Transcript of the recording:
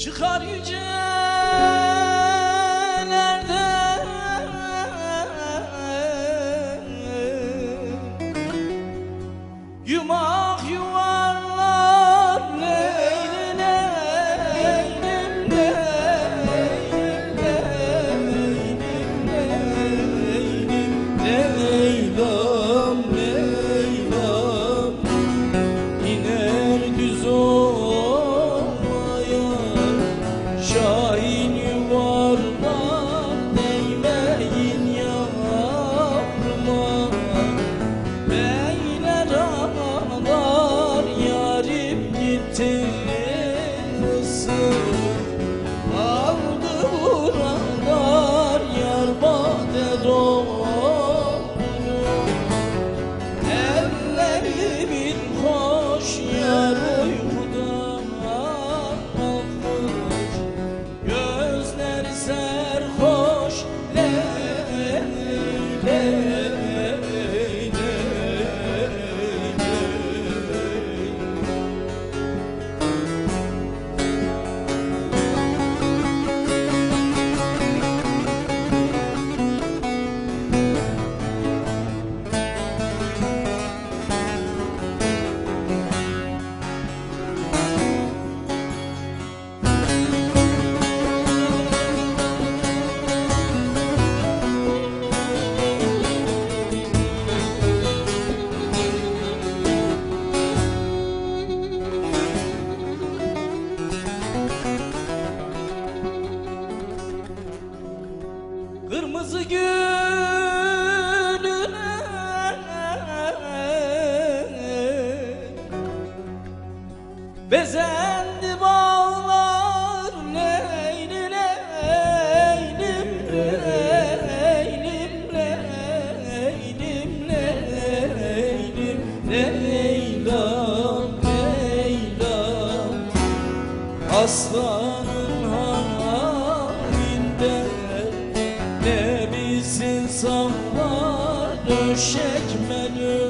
Çıkar yücelerden Yumak yuvarlar Kırmızı gülüne. Bezendi bağlar Leylim leylim leylim leylim leylim Leylam Leylam. Aslanın döşek menü.